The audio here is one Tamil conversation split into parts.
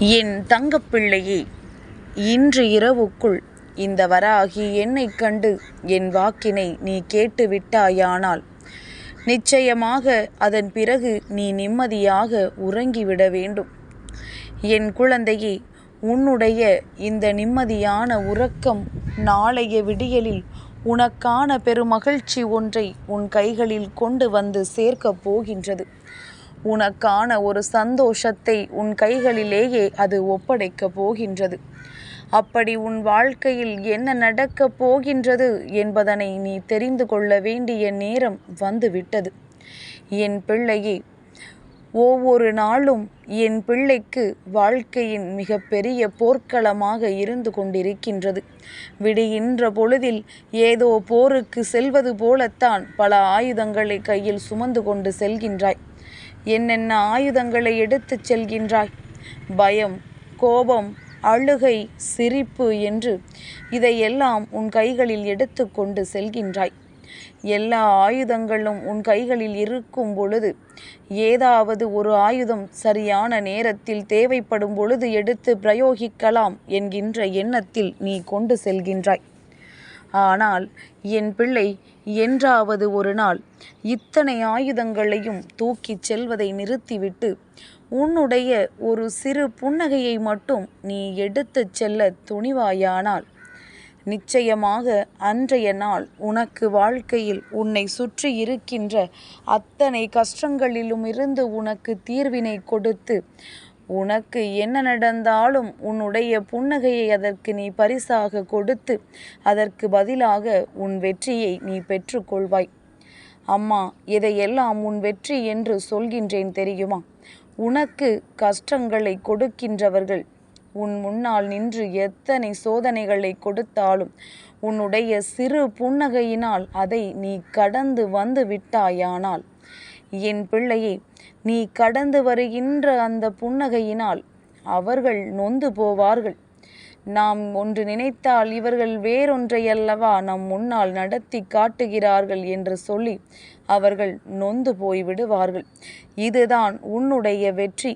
என் தங்கப்பிள்ளையே இன்று இரவுக்குள் இந்த வராகி என்னைக் கண்டு என் வாக்கினை நீ கேட்டு விட்டாயானால் நிச்சயமாக அதன் பிறகு நீ நிம்மதியாக உறங்கிவிட வேண்டும். என் குழந்தையே உன்னுடைய இந்த நிம்மதியான உறக்கம் நாளைய விடியலில் உனக்கான பெருமகிழ்ச்சி ஒன்றை உன் கைகளில் கொண்டு வந்து சேர்க்கப் போகின்றது. உனக்கான ஒரு சந்தோஷத்தை உன் கைகளிலேயே அது ஒப்படைக்கப் போகின்றது. அப்படி உன் வாழ்க்கையில் என்ன நடக்கப் போகின்றது என்பதனை நீ தெரிந்து கொள்ள வேண்டிய நேரம் வந்துவிட்டது. என் பிள்ளையே ஒவ்வொரு நாளும் என் பிள்ளைக்கு வாழ்க்கையின் மிகப்பெரிய போர்க்களமாக இருந்து கொண்டிருக்கின்றது. விடுகின்ற பொழுதில் ஏதோ போருக்கு செல்வது போலத்தான் பல ஆயுதங்களை கையில் சுமந்து கொண்டு செல்கின்றாய். என்னென்ன ஆயுதங்களை எடுத்துச் செல்கின்றாய்? பயம் கோபம் அழுகை சிரிப்பு என்று இதையெல்லாம் உன் கைகளில் எடுத்துக்கொண்டு செல்கின்றாய். எல்லா ஆயுதங்களும் உன் கைகளில் இருக்கும் பொழுது ஏதாவது ஒரு ஆயுதம் சரியான நேரத்தில் தேவைப்படும் பொழுது எடுத்து பிரயோகிக்கலாம் என்கின்ற எண்ணத்தில் நீ கொண்டு செல்கின்றாய். ஆனால் என் பிள்ளை என்றாவது ஒரு நாள் இத்தனை ஆயுதங்களையும் தூக்கிச் செல்வதை நிறுத்திவிட்டு உன்னுடைய ஒரு சிறு புன்னகையை மட்டும் நீ எடுத்துச் செல்ல துணிவாயானால் நிச்சயமாக அன்றைய நாள் உனக்கு வாழ்க்கையில் உன்னை சுற்றி இருக்கின்ற அத்தனை கஷ்டங்களிலும் இருந்து உனக்கு தீர்வினை கொடுத்து உனக்கு என்ன நடந்தாலும் உன்னுடைய புன்னகையை அதற்கு நீ பரிசாக கொடுத்து அதற்கு பதிலாக உன் வெற்றியை நீ பெற்றுக்கொள்வாய். அம்மா இதையெல்லாம் உன் வெற்றி என்று சொல்கின்றேன் தெரியுமா? உனக்கு கஷ்டங்களை கொடுக்கின்றவர்கள் உன் முன்னால் நின்று எத்தனை சோதனைகளை கொடுத்தாலும் உன்னுடைய சிறு புன்னகையினால் அதை நீ கடந்து வந்து விட்டாயானால் என் பிள்ளையே நீ கடந்து வருகின்ற அந்த புன்னகையினால் அவர்கள் நொந்து போவார்கள். நாம் ஒன்று நினைத்தால் இவர்கள் வேறொன்றையல்லவா நம் முன்னால் நடத்தி காட்டுகிறார்கள் என்று சொல்லி அவர்கள் நொந்து போய் விடுவார்கள் இதுதான் உன்னுடைய வெற்றி.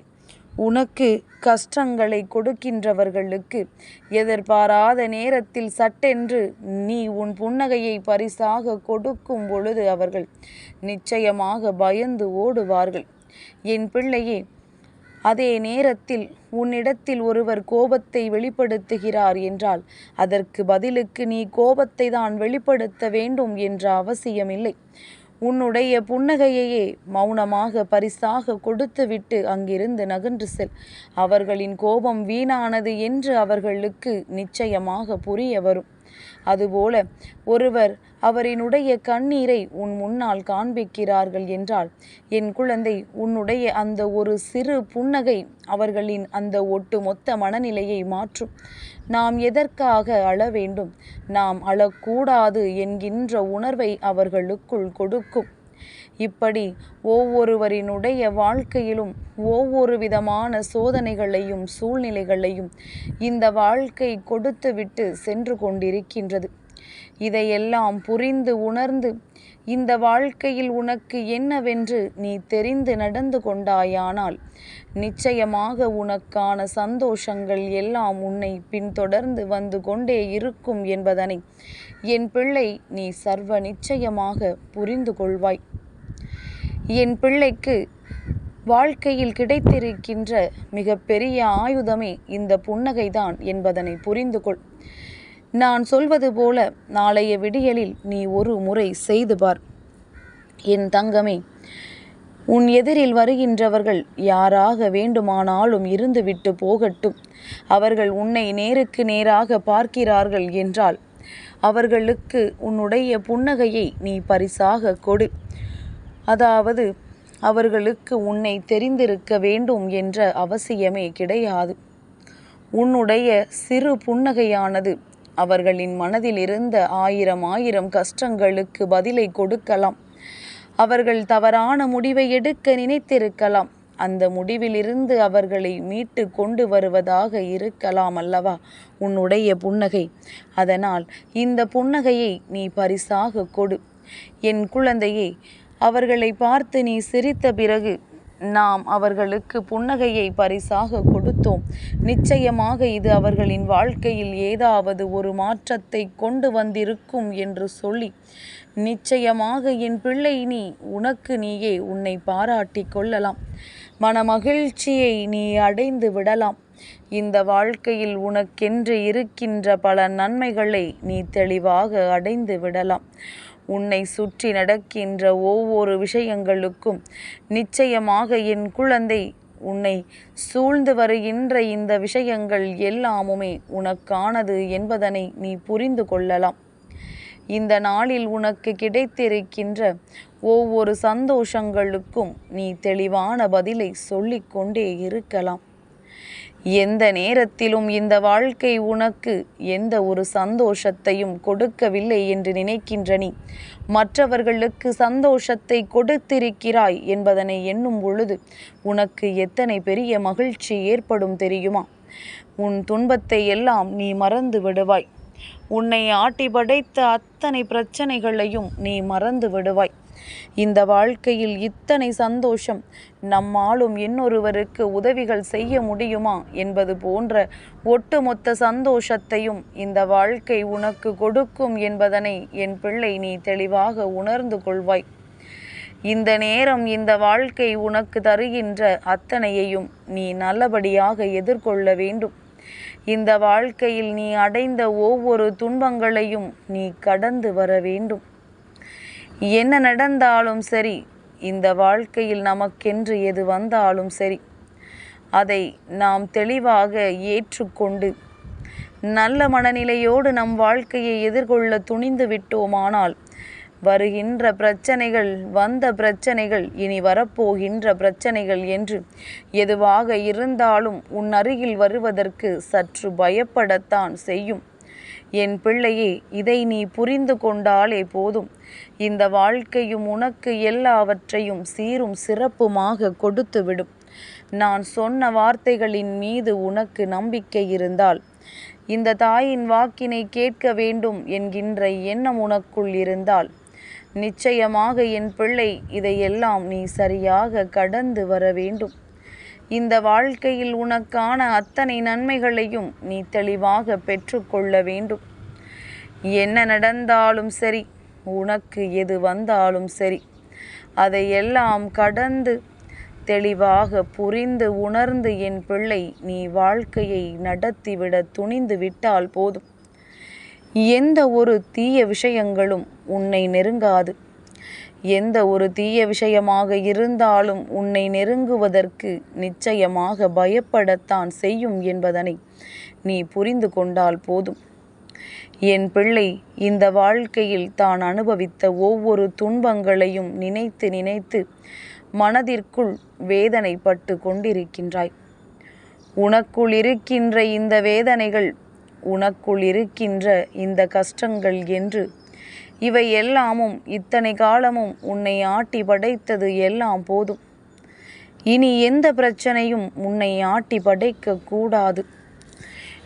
உனக்கு கஷ்டங்களை கொடுக்கின்றவர்களுக்கு எதிர்பாராத நேரத்தில் சட்டென்று நீ உன் புன்னகையை பரிசாக கொடுக்கும் பொழுது அவர்கள் நிச்சயமாக பயந்து ஓடுவார்கள். என் பிள்ளையே அதே நேரத்தில் உன்னிடத்தில் ஒருவர் கோபத்தை வெளிப்படுத்துகிறார் என்றால் அதற்கு பதிலுக்கு நீ கோபத்தை தான் வெளிப்படுத்த வேண்டும் என்ற அவசியமில்லை. உன்னுடைய புன்னகையையே மௌனமாக பரிசாக கொடுத்துவிட்டு அங்கிருந்து நகன்று செல். அவர்களின் கோபம் வீணானது என்று அவர்களுக்கு நிச்சயமாக புரிய வரும். அதுபோல ஒருவர் அவரினுடைய கண்ணீரை உன் முன்னால் காண்பிக்கிறார்கள் என்றால் என் குழந்தை உன்னுடைய அந்த ஒரு சிறு புன்னகை அவர்களின் அந்த ஒட்டுமொத்த மனநிலையை மாற்றும். நாம் எதற்காக அழ வேண்டும்? நாம் அழக்கூடாது என்கின்ற உணர்வை அவர்களுக்குள் கொடுக்கும். இப்படி ஒவ்வொருவரினுடைய வாழ்க்கையிலும் ஒவ்வொரு விதமான சோதனைகளையும் சூழ்நிலைகளையும் இந்த வாழ்க்கை கொடுத்துவிட்டு சென்று கொண்டிருக்கின்றது. இதையெல்லாம் புரிந்து உணர்ந்து இந்த வாழ்க்கையில் உனக்கு என்னவென்று நீ தெரிந்து நடந்து கொண்டாயானால் நிச்சயமாக உனக்கான சந்தோஷங்கள் எல்லாம் உன்னை பின்தொடர்ந்து வந்து கொண்டே இருக்கும் என்பதனை என் பிள்ளை நீ சர்வ நிச்சயமாக புரிந்து கொள்வாய். என் பிள்ளைக்கு வாழ்க்கையில் கிடைத்திருக்கின்ற மிகப்பெரிய ஆயுதமே இந்த புன்னகைதான் என்பதனை புரிந்து கொள். நான் சொல்வது போல நாளைய விடியலில் நீ ஒரு முறை செய்து பார். என் தங்கமே உன் எதிரில் வருகின்றவர்கள் யாராக வேண்டுமானாலும் இருந்துவிட்டு போகட்டும். அவர்கள் உன்னை நேருக்கு நேராக பார்க்கிறார்கள் என்றால் அவர்களுக்கு உன்னுடைய புன்னகையை நீ பரிசாக கொடு. அதாவது அவர்களுக்கு உன்னை தெரிந்திருக்க வேண்டும் என்ற அவசியமே கிடையாது. உன்னுடைய சிறு புன்னகையானது அவர்களின் மனதில் இருந்த ஆயிரம் ஆயிரம் கஷ்டங்களுக்கு பதிலை கொடுக்கலாம். அவர்கள் தவறான முடிவை எடுக்க நினைத்திருக்கலாம். அந்த முடிவிலிருந்து அவர்களை மீட்டு கொண்டு வருவதாக இருக்கலாம் அல்லவா? உன்னுடைய புன்னகை. அதனால் இந்த புன்னகையை நீ பரிசாக கொடு. என் குழந்தையை அவர்களை பார்த்து நீ சிரித்த பிறகு நாம் அவர்களுக்கு புன்னகையை பரிசாக கொடுத்தோம். நிச்சயமாக இது அவர்களின் வாழ்க்கையில் ஏதாவது ஒரு மாற்றத்தை கொண்டு வந்திருக்கும் என்று சொல்லி நிச்சயமாக என் பிள்ளை நீ உனக்கு நீயே உன்னை பாராட்டி கொள்ளலாம். மனமகிழ்ச்சியை நீ அடைந்து விடலாம். இந்த வாழ்க்கையில் உனக்கென்று இருக்கின்ற பல நன்மைகளை நீ தெளிவாக அடைந்து விடலாம். உன்னை சுற்றி நடக்கின்ற ஒவ்வொரு விஷயங்களுக்கும் நிச்சயமாக என் குழந்தை உன்னை சூழ்ந்து வருகின்ற இந்த விஷயங்கள் எல்லாமுமே உனக்கானது என்பதனை நீ புரிந்து கொள்ளலாம். இந்த நாளில் உனக்கு கிடைத்திருக்கின்ற ஒவ்வொரு சந்தோஷங்களுக்கும் நீ தெளிவான பதிலை சொல்லிக்கொண்டே இருக்கலாம். எந்த நேரத்திலும் இந்த வாழ்க்கை உனக்கு எந்த ஒரு சந்தோஷத்தையும் கொடுக்கவில்லை என்று நினைக்கின்ற நீ. மற்றவர்களுக்கு சந்தோஷத்தை கொடுத்திருக்கிறாய் என்பதனை எண்ணும் பொழுது உனக்கு எத்தனை பெரிய மகிழ்ச்சி ஏற்படும் தெரியுமா? உன் துன்பத்தை எல்லாம் நீ மறந்து விடுவாய். உன்னை ஆட்டி படைத்த அத்தனை பிரச்சனைகளையும் நீ மறந்து விடுவாய். இந்த வாழ்க்கையில் இத்தனை சந்தோஷம். நம்மாலும் இன்னொருவருக்கு உதவிகள் செய்ய முடியுமா என்பது போன்ற ஒட்டுமொத்த சந்தோஷத்தையும் இந்த வாழ்க்கை உனக்கு கொடுக்கும் என்பதனை என் பிள்ளை நீ தெளிவாக உணர்ந்து கொள்வாய். இந்த நேரம் இந்த வாழ்க்கை உனக்கு தருகின்ற அத்தனையையும் நீ நல்லபடியாக எதிர்கொள்ள வேண்டும். இந்த வாழ்க்கையில் நீ அடைந்த ஒவ்வொரு துன்பங்களையும் நீ கடந்து வர வேண்டும். என்ன நடந்தாலும் சரி இந்த வாழ்க்கையில் நமக்கென்று எது வந்தாலும் சரி அதை நாம் தெளிவாக ஏற்றுக்கொண்டு நல்ல மனநிலையோடு நம் வாழ்க்கையை எதிர்கொள்ள துணிந்து விட்டோமானால் வருகின்ற பிரச்சனைகள் வந்த பிரச்சனைகள் இனி வரப்போகின்ற பிரச்சனைகள் என்று எதுவாக இருந்தாலும் உன் அருகில் வருவதற்கு சற்று பயப்படத்தான் செய்யும். என் பிள்ளையே இதை நீ புரிந்து கொண்டாலே போதும். இந்த வாழ்க்கையும் உனக்கு எல்லாவற்றையும் சீரும் சிறப்புமாக கொடுத்துவிடும். நான் சொன்ன வார்த்தைகளின் மீது உனக்கு நம்பிக்கை இருந்தால் இந்த தாயின் வாக்கினை கேட்க வேண்டும் என்கின்ற எண்ணம் உனக்குள் இருந்தால் நிச்சயமாக என் பிள்ளை இதையெல்லாம் நீ சரியாக கடந்து வர வேண்டும். இந்த வாழ்க்கையில் உனக்கான அத்தனை நன்மைகளையும் நீ தெளிவாக பெற்றுக்கொள்ள வேண்டும். என்ன நடந்தாலும் சரி உனக்கு எது வந்தாலும் சரி அதையெல்லாம் கடந்து தெளிவாக புரிந்து உணர்ந்து என் பிள்ளை நீ வாழ்க்கையை நடத்திவிட துணிந்து விட்டால் போதும். எந்த ஒரு தீய விஷயங்களும் உன்னை நெருங்காது. எந்த ஒரு தீய விஷயமாக இருந்தாலும் உன்னை நெருங்குவதற்கு நிச்சயமாக பயப்படத்தான் செய்யும் என்பதனை நீ புரிந்து கொண்டால் போதும். என் பிள்ளை இந்த வாழ்க்கையில் தான் அனுபவித்த ஒவ்வொரு துன்பங்களையும் நினைத்து நினைத்து மனதிற்குள் வேதனைப்பட்டு கொண்டிருக்கின்றாய். உனக்குள் இருக்கின்ற இந்த வேதனைகள் உனக்குள் இருக்கின்ற இந்த கஷ்டங்கள் என்று இவை எல்லாமும் இத்தனை காலமும் உன்னை ஆட்டி படைத்தது எல்லாம் போதும். இனி எந்த பிரச்சனையும் உன்னை ஆட்டி படைக்க கூடாது.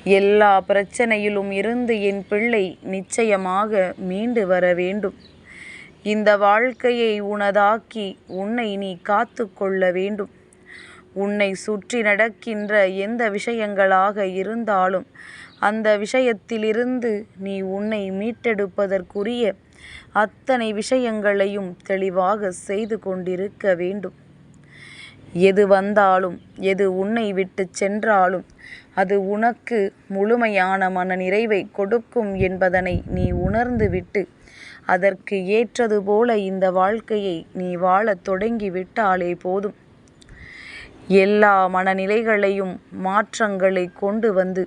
எல்லா பிரச்சனையிலும் இருந்து என் பிள்ளை நிச்சயமாக மீண்டு வர வேண்டும். இந்த வாழ்க்கையை உனதாக்கி உன்னை நீ காத்து கொள்ள வேண்டும். உன்னை சுற்றி நடக்கின்ற எந்த விஷயங்களாக இருந்தாலும் அந்த விஷயத்திலிருந்து நீ உன்னை மீட்டெடுப்பதற்குரிய அத்தனை விஷயங்களையும் தெளிவாக செய்து கொண்டிருக்க வேண்டும். எது வந்தாலும் எது உன்னை விட்டு சென்றாலும் அது உனக்கு முழுமையான மன நிறைவை கொடுக்கும் என்பதனை நீ உணர்ந்துவிட்டு அதற்கு ஏற்றது போல இந்த வாழ்க்கையை நீ வாழத் தொடங்கி விட்டாலே போதும். எல்லா மனநிலைகளையும் மாற்றங்களை கொண்டு வந்து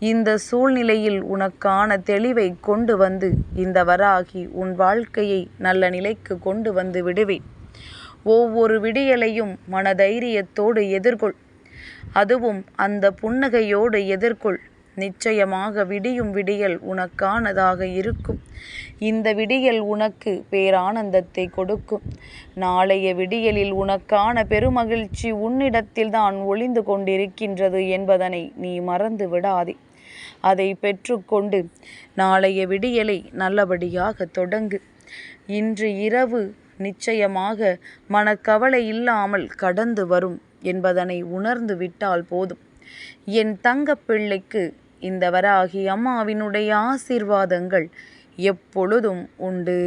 இந்த சூழ்நிலையில் உனக்கான தெளிவை கொண்டு வந்து இந்த வராகி உன் வாழ்க்கையை நல்ல நிலைக்கு கொண்டு வந்து விடுவேன். ஒவ்வொரு விடியலையும் மனதைரியத்தோடு எதிர்கொள். அதுவும் அந்த புன்னகையோடு எதிர்கொள். நிச்சயமாக விடியும் விடியல் உனக்கானதாக இருக்கும். இந்த விடியல் உனக்கு பேரானந்தத்தை கொடுக்கும். நாளைய விடியலில் உனக்கான பெருமகிழ்ச்சி உன்னிடத்தில்தான் ஒளிந்து கொண்டிருக்கின்றது என்பதனை நீ மறந்து விடாதே அதை பெற்றுக்கொண்டு நாளைய விடியலை நல்லபடியாக தொடங்கு. இன்று இரவு நிச்சயமாக மனக்கவலை இல்லாமல் கடந்து வரும் என்பதனை உணர்ந்து விட்டால் போதும். என் தங்கப்பிள்ளைக்கு இந்த வராகி அம்மாவினுடைய ஆசீர்வாதங்கள் எப்பொழுதும் உண்டு.